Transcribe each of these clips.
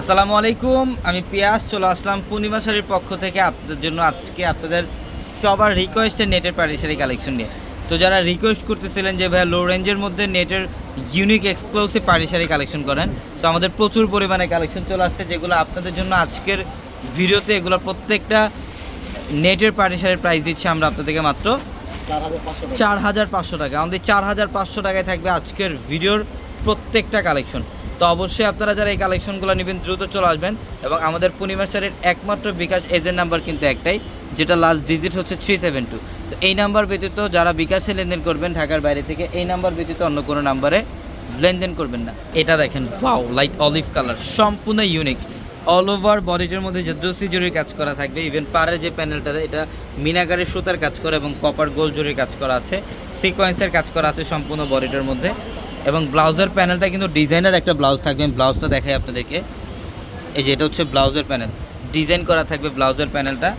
আসসালামু আলাইকুম আমি পিয়াস চলে আসলাম পূর্ণিমা শাড়ির পক্ষ থেকে আপনাদের জন্য আজকে আপনাদের সবার রিকোয়েস্টের নেটের পাড়ি শাড়ি কালেকশন নিয়ে। তো যারা রিকোয়েস্ট করতেছিলেন যে ভাইয়া লো রেঞ্জের মধ্যে নেটের ইউনিক এক্সক্লুসিভ পাড়ি শাড়ি কালেকশন করেন তো আমাদের প্রচুর পরিমাণে কালেকশন চলে আসছে যেগুলো আপনাদের জন্য আজকের ভিডিওতে এগুলো প্রত্যেকটা নেটের পাড়ি শাড়ির প্রাইস দিচ্ছি আমরা আপনাদেরকে মাত্র চার হাজার পাঁচশো টাকা। আমাদের চার হাজার পাঁচশো টাকায় থাকবে আজকের ভিডিওর প্রত্যেকটা কালেকশন তো অবশ্যই আপনারা যারা এই কালেকশনগুলো নেবেন, দ্রুত চলে আসবেন এবং আমাদের পূর্ণিমা স্যারের একমাত্র বিকাশ এজেন্ট নাম্বার কিন্তু একটাই, যেটা লাস্ট ডিজিট হচ্ছে থ্রি সেভেন টু তো এই নাম্বার ব্যতীত যারা বিকাশে লেনদেন করবেন ঢাকার বাইরে থেকে, এই নাম্বার ব্যতীত অন্য কোনো নাম্বারে লেনদেন করবেন না। এটা দেখেন ফাও লাইট অলিভ কালার সম্পূর্ণ ইউনিক অল ওভার বডিটার মধ্যে যে দ্রসি জরির কাজ করা থাকবে ইভেন পাড়ের যে প্যানেলটা এটা মিনাগারের সুতার কাজ করা এবং কপার গোল জরির কাজ করা আছে সিকোয়েন্সের কাজ করা আছে সম্পূর্ণ বডিটার মধ্যে। এবং ব্লাউজের প্যানেলটা কিন্তু ডিজাইনার একটা ব্লাউজ থাকবে। আমি ব্লাউজটা দেখাই আপনাদেরকে। এই যে এটা হচ্ছে ব্লাউজের প্যানেল। ডিজাইন করা থাকবে ব্লাউজের প্যানেলটা।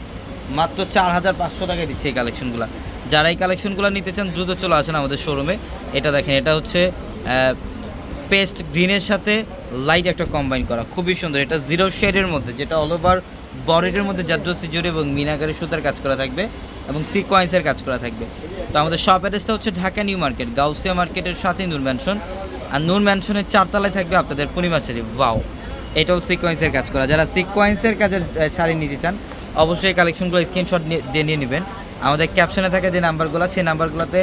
মাত্র চার হাজার পাঁচশো টাকায় দিচ্ছে এই কালেকশনগুলো। যারা এই কালেকশনগুলো নিতে চান, দ্রুত চলে আসেন আমাদের শোরুমে এটা দেখেন, এটা হচ্ছে পেস্ট গ্রিনের সাথে লাইট একটা কম্বাইন করা। খুবই সুন্দর। এটা জিরো শেডের মধ্যে, যেটা অল ওভার বডির মধ্যে জাদ্রসি জুড়ে এবং মিনাগারি সুতার কাজ করা থাকবে। এবং সিকোয়েন্সের কাজ করা থাকবে। তো আমাদের শপ অ্যাড্রেসটা হচ্ছে ঢাকা নিউ মার্কেট, গাউসিয়া মার্কেটের সাথে নূর ম্যানশন আর নূর ম্যানশনের চারতলায় থাকবে আপনাদের পূর্ণিমা শাড়ি। ওয়াও এটাও সিকোয়েন্সের কাজ করা। যারা সিকোয়েন্সের কাজের শাড়ি নিতে চান, অবশ্যই কালেকশনগুলো স্ক্রিনশট দিয়ে নিয়ে নেবেন। আমাদের ক্যাপশনে থাকে যে নাম্বারগুলো সেই নাম্বারগুলোতে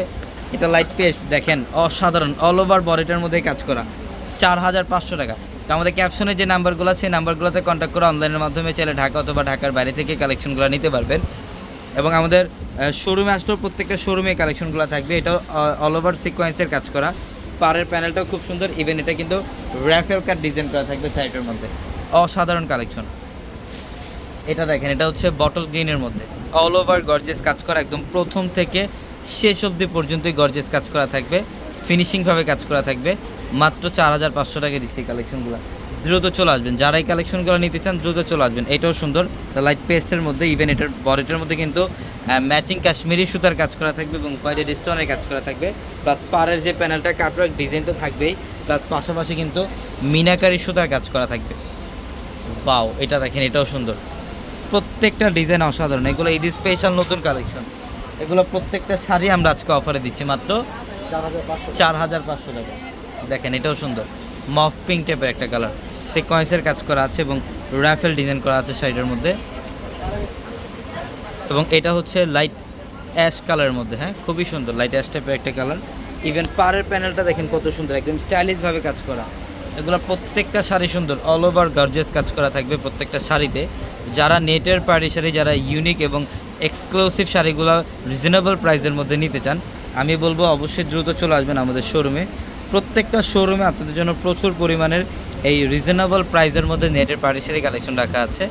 এটা লাইট পেস্ট দেখেন, অসাধারণ অল ওভার বডিটার মধ্যে কাজ করা। চার হাজার পাঁচশো টাকা। তো আমাদের ক্যাপশনে যে নাম্বারগুলো সেই নাম্বারগুলোতে কন্ট্যাক্ট করে অনলাইনের মাধ্যমে চাইলে ঢাকা অথবা ঢাকার বাইরে থেকে কালেকশনগুলো নিতে পারবেন। এবং আমাদের শোরুমে আসলেও প্রত্যেকটা শোরুমে কালেকশনগুলো থাকবে। এটাও অল ওভার সিকোয়েন্সের কাজ করা। পাড়ের প্যানেলটাও খুব সুন্দর। ইভেন এটা কিন্তু র্যাফেল কাট ডিজাইন করা থাকবে সাইডের মধ্যে। অসাধারণ কালেকশন এটা দেখেন, এটা হচ্ছে বটল গ্রিনের মধ্যে। অল ওভার গর্জেস কাজ করা, একদম প্রথম থেকে শেষ অবধি পর্যন্তই গর্জেস কাজ করা থাকবে। ফিনিশিংভাবে কাজ করা থাকবে। মাত্র চার হাজার পাঁচশো টাকা দিচ্ছে কালেকশনগুলো দ্রুত চলে আসবেন। যারা এই কালেকশনগুলো নিতে চান দ্রুত চলে আসবেন। এটাও সুন্দর। লাইট পেস্টের মধ্যে ইভেন এটার বডিটার মধ্যে কিন্তু ম্যাচিং কাশ্মীরি সুতার কাজ করা থাকবে এবং বাইরের স্টোনের কাজ করা থাকবে। প্লাস পাড়ের যে প্যানেলটা কাটওয়ার্ক ডিজাইন তো থাকবেই। প্লাস পাশাপাশি কিন্তু মিনাকারি সুতার কাজ করা থাকবে। বাও এটা দেখেন এটাও সুন্দর। প্রত্যেকটা ডিজাইন অসাধারণ। এগুলো ঈদ স্পেশাল নতুন কালেকশন এগুলো প্রত্যেকটা শাড়ি আমরা আজকে অফারে দিচ্ছি মাত্র চার হাজার পাঁচশো। চার হাজার পাঁচশো টাকা। দেখেন এটাও সুন্দর। মফ পিঙ্ক টাইপের একটা কালার সিকোয়েন্সের কাজ করা আছে এবং র্যাফেল ডিজাইন করা আছে শাড়িটার মধ্যে। এবং এটা হচ্ছে লাইট অ্যাশ কালারের মধ্যে হ্যাঁ? খুবই সুন্দর লাইট অ্যাশ টাইপের একটা কালার ইভেন পাড়ের প্যানেলটা দেখেন কত সুন্দর, একদম স্টাইলিশভাবে কাজ করা। এগুলো প্রত্যেকটা শাড়ি সুন্দর অল ওভার গর্জেস কাজ করা থাকবে প্রত্যেকটা শাড়িতে। যারা নেটের পাড়ি শাড়ি, যারা ইউনিক এবং এক্সক্লুসিভ শাড়িগুলো রিজনেবল প্রাইসের মধ্যে নিতে চান, আমি বলব অবশ্যই দ্রুত চলে আসবেন আমাদের শোরুমে প্রত্যেকটা শোরুমে আপনাদের জন্য প্রচুর পরিমাণের এই রিজনেবল প্রাইসের মধ্যে নেটের পাড়ি শাড়ি কালেকশন রাখা আছে।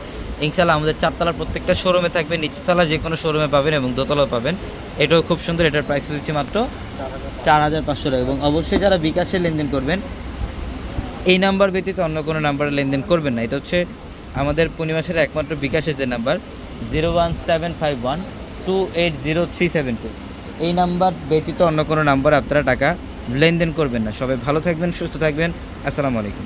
ইনশাল্লাহ আমাদের চারতলার প্রত্যেকটা শোরুমে থাকবে নিচতলা যে কোনো শোরুমে পাবেন এবং দোতলাও পাবেন। এটাও খুব সুন্দর, এটার প্রাইস দিচ্ছি মাত্র চার হাজার পাঁচশো টাকা এবং অবশ্যই যারা বিকাশে লেনদেন করবেন, এই নাম্বার ব্যতীত অন্য কোনো নাম্বারে লেনদেন করবেন না। এটা হচ্ছে আমাদের পূর্ণিমাসের একমাত্র বিকাশের যে number zero one seven five one two eight zero three seven two এই নাম্বার ব্যতীত অন্য কোনো নাম্বার আপনারা টাকা লেনদেন করবেন না। সবাই ভালো থাকবেন, সুস্থ থাকবেন। আসসালামু আলাইকুম।